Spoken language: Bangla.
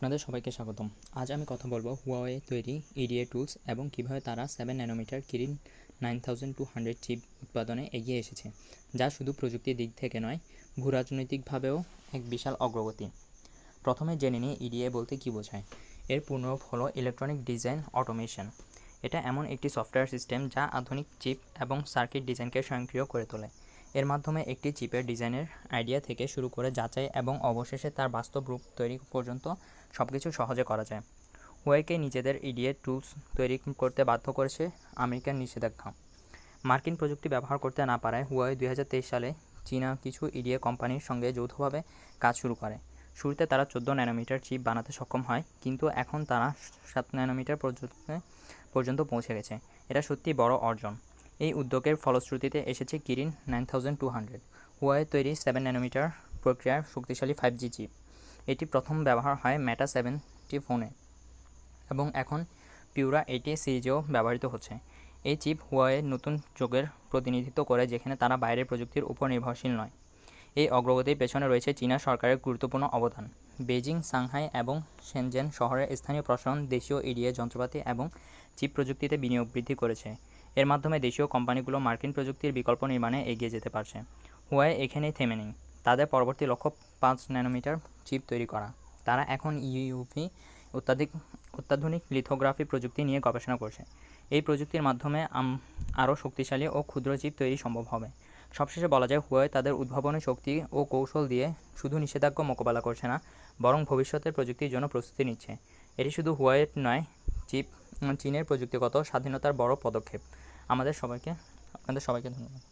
আপনাদের সবাইকে স্বাগতম। আজ আমি কথা বলব হুয়াওয়ে তৈরি ইডিএ টুলস এবং কীভাবে তারা seven nanometer Kirin nine thousand two hundred chip উৎপাদনে এগিয়ে এসেছে, যা শুধু প্রযুক্তির দিক থেকে নয়, ভূরাজনৈতিকভাবেও এক বিশাল অগ্রগতি। প্রথমে জেনে নিই ইডিএ বলতে কী বোঝায়। এর পূর্ণরূপ হলো ইলেকট্রনিক ডিজাইন অটোমেশন এটা এমন একটি সফটওয়্যার সিস্টেম যা আধুনিক চিপ এবং সার্কিট ডিজাইনকে স্বয়ংক্রিয় করে তোলে। এর মাধ্যমে একটি চিপের ডিজাইনের আইডিয়া থেকে শুরু করে যাচাই এবং অবশেষে তার বাস্তব রূপ তৈরি পর্যন্ত সব কিছু সহজে করা যায়। হুয়াইকে নিজেদের ইডিএ টুলস তৈরি করতে বাধ্য করেছে আমেরিকার নিষেধাজ্ঞা। মার্কিন প্রযুক্তি ব্যবহার করতে না পারায় হুয়াই দুই সালে চীনা কিছু ইডিএ কোম্পানির সঙ্গে যৌথভাবে কাজ শুরু করে। শুরুতে তারা চোদ্দ ন্যানোমিটার চিপ বানাতে সক্ষম হয়, কিন্তু এখন তারা সাত ন্যানোমিটার পর্যন্ত পর্যন্ত পৌঁছে গেছে। এটা সত্যি বড় অর্জন। এই উদ্যোগের ফলশ্রুতিতে এসেছে Kirin nine thousand two hundred হুয়াইয়ের তৈরি সেভেন ন্যানোমিটার প্রক্রিয়ার শক্তিশালী ফাইভ জি চিপ এটি প্রথম ব্যবহার হয় ম্যাটা সেভেনটি ফোনে এবং এখন পিউরা এইটি সিরিজেও ব্যবহৃত হচ্ছে। এই চিপ হুয়াওয়ের নতুন যুগের প্রতিনিধিত্ব করে যেখানে তারা বাইরের প্রযুক্তির উপর নির্ভরশীল নয়। এই অগ্রগতির পেছনে রয়েছে চীনা সরকারের গুরুত্বপূর্ণ অবদান। বেজিং সাংহাই এবং সেনজেন শহরের স্থানীয় প্রশাসন দেশীয় ইডিএ যন্ত্রপাতি এবং চিপ প্রযুক্তিতে বিনিয়োগ বৃদ্ধি করেছে। এর মাধ্যমে দেশীয় কোম্পানিগুলো মার্কিন প্রযুক্তির বিকল্প নির্মাণে এগিয়ে যেতে পারছে। হুয়াই এখানেই থেমে নেই। তাদের পরবর্তী লক্ষ্য পাঁচ ন্যানোমিটার চিপ তৈরি করা। তারা এখন ইউভি অত্যাধিক, অত্যাধুনিক লিথোগ্রাফি প্রযুক্তি নিয়ে গবেষণা করছে। এই প্রযুক্তির মাধ্যমে আরও শক্তিশালী ও ক্ষুদ্র চিপ তৈরি সম্ভব হবে। সবশেষে বলা যায়, হুয়াই তাদের উদ্ভাবনী শক্তি ও কৌশল দিয়ে শুধু নিষেধাজ্ঞা মোকাবেলা করছে না, বরং ভবিষ্যতের প্রযুক্তির জন্য প্রস্তুতি নিচ্ছে। এটি শুধু হুয়াইয়ের নয়, চিপ, চীনের প্রযুক্তিগত স্বাধীনতার বড় পদক্ষেপ। আমাদের সবাইকে আপনাদের সবাইকে ধন্যবাদ।